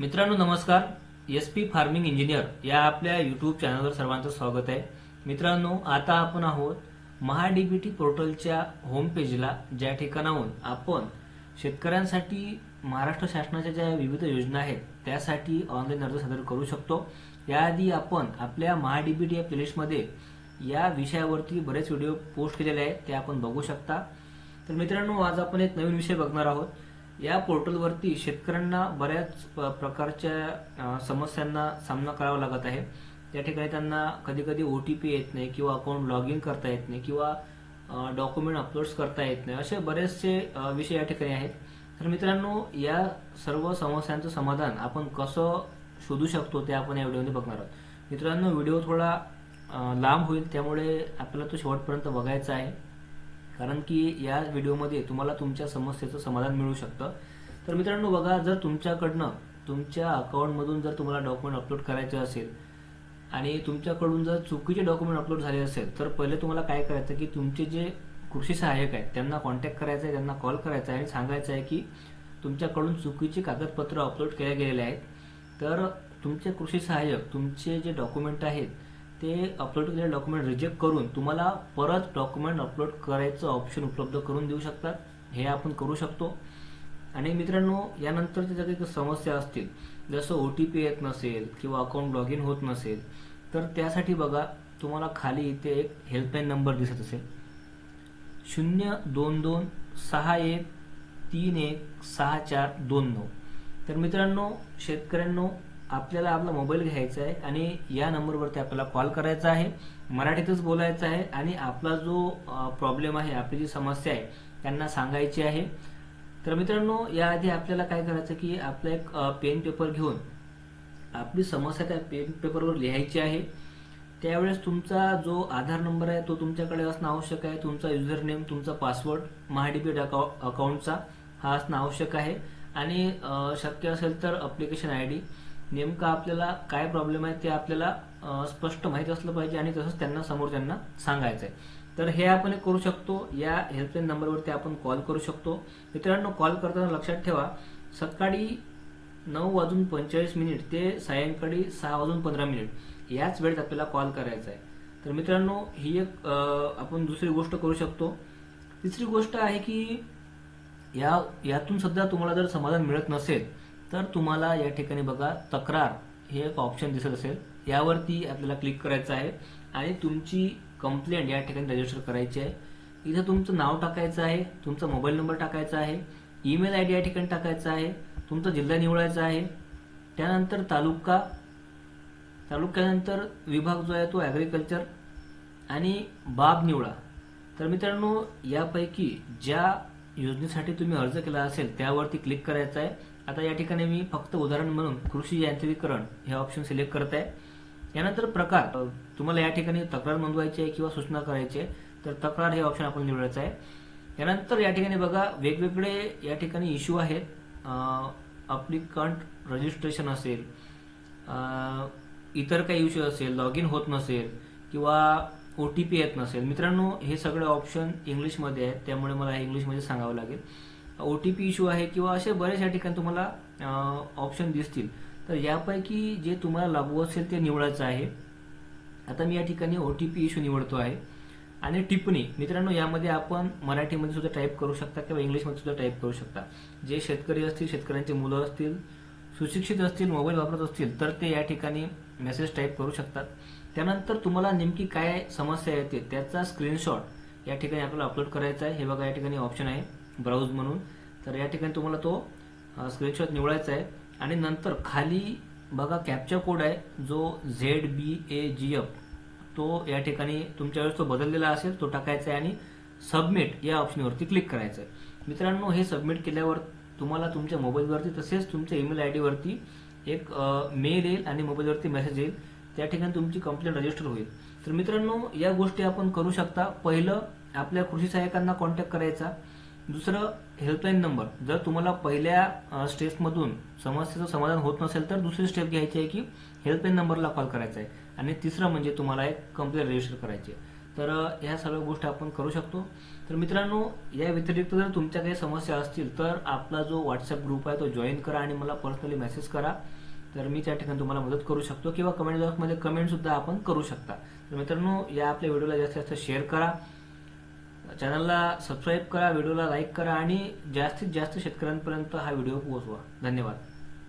मित्रांनो नमस्कार. S P farming engineer या आपल्या युट्यूब चॅनलवर सर्वांचं स्वागत आहे. मित्रांनो आता आपण आहोत महाडीबीटी पोर्टलच्या होम पेजला ज्या ठिकाणाहून आपण शेतकऱ्यांसाठी महाराष्ट्र शासनाच्या ज्या विविध योजना आहेत त्यासाठी ऑनलाईन अर्ज सादर करू शकतो. याआधी आपण आपल्या महाडीबीटी या प्लेलिस्टमध्ये या विषयावरती बरेच व्हिडिओ पोस्ट केलेले आहेत ते आपण बघू शकता. तर मित्रांनो आज आपण एक नवीन विषय बघणार आहोत. या पोर्टलवरती शेतकऱ्यांना बऱ्याच प- प्रकारच्या समस्यांना सामना करावा लागत आहे. त्या ठिकाणी त्यांना कधी कधी ओ टी पी येत नाही किंवा अकाउंट लॉग इन करता येत नाही किंवा डॉक्युमेंट अपलोड करता येत नाही. असे बरेचसे विषय या ठिकाणी आहेत. तर मित्रांनो या सर्व समस्यांचं समाधान आपण कसं शोधू शकतो ते आपण या व्हिडिओमध्ये बघणार आहोत. मित्रांनो व्हिडिओ थोडा लांब होईल त्यामुळे आपल्याला तो शेवटपर्यंत बघायचा आहे. कारण की या व्हिडिओमध्ये तुम्हाला तुमच्या समस्येचं समाधान मिळू शकतं. तर मित्रांनो बघा जर तुमच्याकडनं तुमच्या अकाउंटमधून जर तुम्हाला डॉक्युमेंट अपलोड करायचे असेल आणि तुमच्याकडून जर चुकीचे डॉक्युमेंट अपलोड झाले असेल तर पहिले तुम्हाला काय करायचं की तुमचे जे कृषी सहाय्यक आहेत त्यांना कॉन्टॅक्ट करायचा आहे त्यांना कॉल करायचा आहे आणि सांगायचं आहे की तुमच्याकडून चुकीचे कागदपत्र अपलोड केले गेलेले आहेत. तर तुमचे कृषी सहाय्यक तुमचे जे डॉक्युमेंट आहेत ते अपलोड केलेले डॉक्युमेंट रिजेक्ट करून तुम्हाला परत डॉक्युमेंट अपलोड करायचं ऑप्शन उपलब्ध करून देऊ शकतात. हे आपण करू शकतो. आणि मित्रांनो यानंतरच्या ज्या काही समस्या असतील जसं ओ टी पी येत नसेल किंवा अकाउंट लॉग इन होत नसेल तर त्यासाठी बघा तुम्हाला खाली इथे एक हेल्पलाईन नंबर दिसत असेल. शून्य दोन दोन सहा एक तीन एक सहा चार दोन नऊ. तर मित्रांनो शेतकऱ्यांनो आपल्याला आपला मोबाईल घ्यायचा आहे आणि या नंबरवरती आपल्याला कॉल करायचा आहे. मराठीतच बोलायचं आहे आणि आपला जो प्रॉब्लेम आहे आपली जी समस्या आहे त्यांना सांगायची आहे. तर मित्रांनो याआधी आपल्याला काय करायचं की आपला एक पेन पेपर घेऊन आपली समस्या त्या पेन पेपरवर लिहायची आहे. त्यावेळेस तुमचा जो आधार नंबर आहे तो तुमच्याकडे असणं आवश्यक आहे. तुमचा युजर नेम तुमचा पासवर्ड महाडीबीट अकाउंटचा हा असणं आवश्यक आहे. आणि शक्य असेल तर अप्लिकेशन आय डी नेमका आपल्याला काय प्रॉब्लेम आहे ते आपल्याला स्पष्ट माहीत असलं पाहिजे आणि तसंच त्यांना समोर त्यांना सांगायचं आहे तर हे आपण एक करू शकतो. या हेल्पलाईन नंबरवरती आपण कॉल करू शकतो. मित्रांनो कॉल करताना लक्षात ठेवा सकाळी नऊ वाजून पंचेचाळीस मिनिट ते सायंकाळी सहा वाजून पंधरा मिनिट याच वेळेत आपल्याला कॉल करायचा आहे तर मित्रांनो ही एक आपण दुसरी गोष्ट करू शकतो. तिसरी गोष्ट आहे की या यातून सध्या तुम्हाला जर समाधान मिळत नसेल तर तुम्हाला या ठिकाणी बघा तक्रार हे एक ऑप्शन दिसत असेल. यावरती आपल्याला क्लिक करायचं आहे आणि तुमची कंप्लेंट या ठिकाणी रजिस्टर करायची आहे. इथं तुमचं नाव टाकायचं आहे तुमचा मोबाईल नंबर टाकायचा आहे ईमेल आय डी या ठिकाणी टाकायचा आहे तुमचा जिल्हा निवडायचा आहे. त्यानंतर तालुका तालुक्यानंतर विभाग जो आहे तो ॲग्रिकल्चर आणि बाब निवडा. तर मित्रांनो यापैकी ज्या योजनेसाठी तुम्ही अर्ज केला असेल त्यावरती क्लिक करायचं आहे. आता या ठिकाणी मी फक्त उदाहरण म्हणून कृषी यांत्रिकीकरण हे ऑप्शन सिलेक्ट करत आहे. यानंतर प्रकार. तुम्हाला या ठिकाणी तक्रार नोंदवायची आहे किंवा सूचना करायची आहे तर तक्रार हे ऑप्शन आपण निवडायचं आहे. यानंतर या ठिकाणी बघा वेगवेगळे या ठिकाणी इश्यू आहेत. अप्लिकंट रजिस्ट्रेशन असेल इतर काही इश्यू असेल लॉग इन होत नसेल किंवा ओ टी पी येत नसेल. मित्रांनो हे सगळे ऑप्शन इंग्लिशमध्ये आहेत त्यामुळे मला इंग्लिशमध्ये सांगावं लागेल. ओ टी पी इश्यू आहे किंवा असे बऱ्याचशा या ठिकाणी तुम्हाला ऑप्शन दिसतील. तर यापैकी जे तुम्हाला लागू असेल ते निवडायचं आहे. आता मी या ठिकाणी ओ टी पी इश्यू निवडतो आहे. आणि टिप्पणी. मित्रांनो यामध्ये आपण मराठीमध्ये सुद्धा टाईप करू शकता किंवा इंग्लिशमध्ये सुद्धा टाईप करू शकता. जे शेतकरी असतील शेतकऱ्यांचे मुलं असतील सुशिक्षित असतील मोबाईल वापरत असतील तर ते या ठिकाणी मेसेज टाईप करू शकतात. त्यानंतर तुम्हाला नेमकी काय समस्या येते त्याचा स्क्रीनशॉट या ठिकाणी आपल्याला अपलोड करायचा आहे. हे बघा या ठिकाणी ऑप्शन आहे. ब्राउज म्हणून. तर या ठिकाणी तुम्हाला तो स्क्रीनशॉट निवडायचा आहे. आणि नंतर खाली बघा कॅप्चा कोड आहे जो झेड बी ए जी एफ तो या ठिकाणी तुमच्या वेळेस तो बदललेला असेल तो टाकायचा आहे आणि सबमिट या ऑप्शनवरती क्लिक करायचं आहे. मित्रांनो हे सबमिट केल्यावर तुम्हाला तुमच्या मोबाईलवरती तसेच तुमच्या ईमेल आय डीवरती एक मेल येईल आणि मोबाईलवरती मेसेज येईल. त्या ठिकाणी तुमची कंप्लेंट रजिस्टर होईल. तर मित्रांनो या गोष्टी आपण करू शकता. पहिलं आपल्या कृषी सहाय्यकांना कॉन्टॅक्ट करायचा. दुसरं हेल्पलाईन नंबर जर तुम्हाला पहिल्या स्टेपमधून समस्येचं समाधान होत नसेल तर दुसरी स्टेप घ्यायची आहे की हेल्पलाईन नंबरला कॉल करायचा आहे. आणि तिसरं म्हणजे तुम्हाला एक कंप्लेंट रजिस्टर करायची आहे. तर ह्या सर्व गोष्टी आपण करू शकतो. तर मित्रांनो या व्यतिरिक्त जर तुमच्या काही समस्या असतील तर आपला जो व्हॉट्सअप ग्रुप आहे तो जॉईन करा आणि मला पर्सनली मेसेज करा. तर मी त्या ठिकाणी तुम्हाला मदत करू शकतो किंवा कमेंट बॉक्समध्ये कमेंट सुद्धा आपण करू शकता. तर मित्रांनो या आपल्या व्हिडिओला जास्तीत जास्त शेअर करा. चॅनलला सबस्क्राईब करा व्हिडिओला लाईक करा आणि जास्तीत जास्त शेतकऱ्यांपर्यंत हा व्हिडिओ पोहोचवा. धन्यवाद.